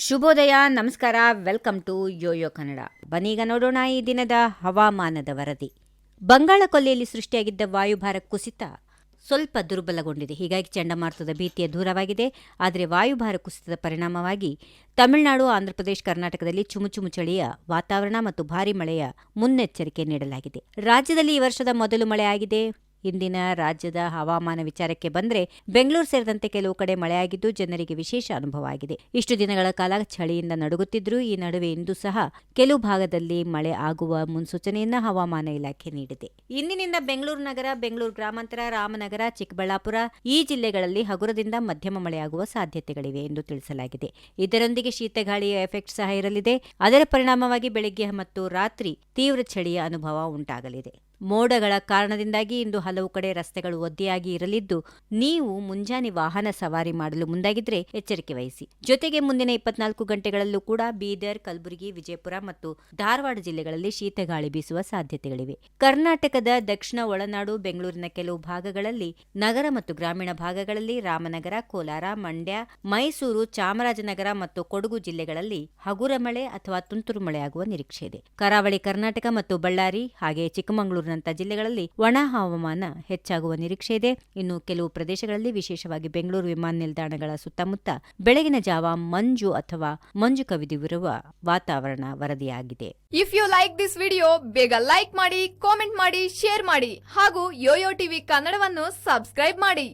ಶುಭೋದಯ, ನಮಸ್ಕಾರ, welcome to Yoyo Kannada. ಬನ್ನೀಗ ನೋಡೋಣ ಈ ದಿನದ ಹವಾಮಾನದ ವರದಿ. ಬಂಗಾಳ ಕೊಲ್ಲಿಯಲ್ಲಿ ಸೃಷ್ಟಿಯಾಗಿದ್ದ ವಾಯುಭಾರ ಕುಸಿತ ಸ್ವಲ್ಪ ದುರ್ಬಲಗೊಂಡಿದೆ. ಹೀಗಾಗಿ ಚಂಡಮಾರುತದ ಭೀತಿಯ ದೂರವಾಗಿದೆ. ಆದರೆ ವಾಯುಭಾರ ಕುಸಿತದ ಪರಿಣಾಮವಾಗಿ ತಮಿಳುನಾಡು, ಆಂಧ್ರಪ್ರದೇಶ, ಕರ್ನಾಟಕದಲ್ಲಿ ಚುಮುಚುಮು ಚಳಿಯ ವಾತಾವರಣ ಮತ್ತು ಭಾರೀ ಮಳೆಯ ಮುನ್ನೆಚ್ಚರಿಕೆ ನೀಡಲಾಗಿದೆ. ರಾಜ್ಯದಲ್ಲಿ ಈ ವರ್ಷದ ಮೊದಲು ಮಳೆಯಾಗಿದೆ ಇಂದಿನ ರಾಜ್ಯದ ಹವಾಮಾನ ವಿಚಾರಕ್ಕೆ ಬಂದರೆ ಬೆಂಗಳೂರು ಸೇರಿದಂತೆ ಕೆಲವು ಕಡೆ ಮಳೆಯಾಗಿದ್ದು ಜನರಿಗೆ ವಿಶೇಷ ಅನುಭವ ಆಗಿದೆ. ಇಷ್ಟು ದಿನಗಳ ಕಾಲ ಚಳಿಯಿಂದ ನಡುಗುತ್ತಿದ್ದರೂ ಈ ನಡುವೆ ಇಂದು ಸಹ ಕೆಲವು ಭಾಗದಲ್ಲಿ ಮಳೆ ಆಗುವ ಮುನ್ಸೂಚನೆಯನ್ನ ಹವಾಮಾನ ಇಲಾಖೆ ನೀಡಿದೆ. ಇಂದಿನಿಂದ ಬೆಂಗಳೂರು ನಗರ, ಬೆಂಗಳೂರು ಗ್ರಾಮಾಂತರ, ರಾಮನಗರ, ಚಿಕ್ಕಬಳ್ಳಾಪುರ ಈ ಜಿಲ್ಲೆಗಳಲ್ಲಿ ಹಗುರದಿಂದ ಮಧ್ಯಮ ಮಳೆಯಾಗುವ ಸಾಧ್ಯತೆಗಳಿವೆ ಎಂದು ತಿಳಿಸಲಾಗಿದೆ. ಇದರೊಂದಿಗೆ ಶೀತಗಾಳಿಯ ಎಫೆಕ್ಟ್ ಸಹ ಇರಲಿದೆ. ಅದರ ಪರಿಣಾಮವಾಗಿ ಬೆಳಗ್ಗೆ ಮತ್ತು ರಾತ್ರಿ ತೀವ್ರ ಚಳಿಯ ಅನುಭವ ಉಂಟಾಗಲಿದೆ. ಮೋಡಗಳ ಕಾರಣದಿಂದಾಗಿ ಇಂದು ಹಲವು ಕಡೆ ರಸ್ತೆಗಳು ಒದ್ದೆಯಾಗಿ ಇರಲಿದ್ದು, ನೀವು ಮುಂಜಾನೆ ವಾಹನ ಸವಾರಿ ಮಾಡಲು ಮುಂದಾಗಿದ್ರೆ ಎಚ್ಚರಿಕೆ ವಹಿಸಿ. ಜೊತೆಗೆ ಮುಂದಿನ ಇಪ್ಪತ್ನಾಲ್ಕು ಗಂಟೆಗಳಲ್ಲೂ ಕೂಡ ಬೀದರ್, ಕಲಬುರಗಿ, ವಿಜಯಪುರ ಮತ್ತು ಧಾರವಾಡ ಜಿಲ್ಲೆಗಳಲ್ಲಿ ಶೀತಗಾಳಿ ಬೀಸುವ ಸಾಧ್ಯತೆಗಳಿವೆ. ಕರ್ನಾಟಕದ ದಕ್ಷಿಣ ಒಳನಾಡು, ಬೆಂಗಳೂರಿನ ಕೆಲವು ಭಾಗಗಳಲ್ಲಿ, ನಗರ ಮತ್ತು ಗ್ರಾಮೀಣ ಭಾಗಗಳಲ್ಲಿ ರಾಮನಗರ, ಕೋಲಾರ, ಮಂಡ್ಯ, ಮೈಸೂರು, ಚಾಮರಾಜನಗರ ಮತ್ತು ಕೊಡಗು ಜಿಲ್ಲೆಗಳಲ್ಲಿ ಹಗುರ ಮಳೆ ಅಥವಾ ತುಂತುರು ಮಳೆಯಾಗುವ ನಿರೀಕ್ಷೆ ಇದೆ. ಕರಾವಳಿ ಕರ್ನಾಟಕ ಮತ್ತು ಬಳ್ಳಾರಿ ಹಾಗೆ ಚಿಕ್ಕಮಗಳೂರಿನಂತ ಜಿಲ್ಲೆಗಳಲ್ಲಿ ಒಣ ಹವಾಮಾನ ಹೆಚ್ಚಾಗುವ ನಿರೀಕ್ಷೆ ಇದೆ. ಇನ್ನು ಕೆಲವು ಪ್ರದೇಶಗಳಲ್ಲಿ ವಿಶೇಷವಾಗಿ ಬೆಂಗಳೂರು ವಿಮಾನ ನಿಲ್ದಾಣಗಳ ಸುತ್ತಮುತ್ತ ಬೆಳಗಿನ ಜಾವ ಮಂಜು ಅಥವಾ ಮಂಜು ಕವಿದಿರುವ ವಾತಾವರಣ ವರದಿಯಾಗಿದೆ. If you like this video ಬೇಗ ಲೈಕ್ ಮಾಡಿ ಕಾಮೆಂಟ್ ಮಾಡಿ ಶೇರ್ ಮಾಡಿ ಹಾಗೂ ಯೋಯೋ ಟಿವಿ ಕನ್ನಡವನ್ನು ಸಬ್ಸ್ಕ್ರೈಬ್ ಮಾಡಿ.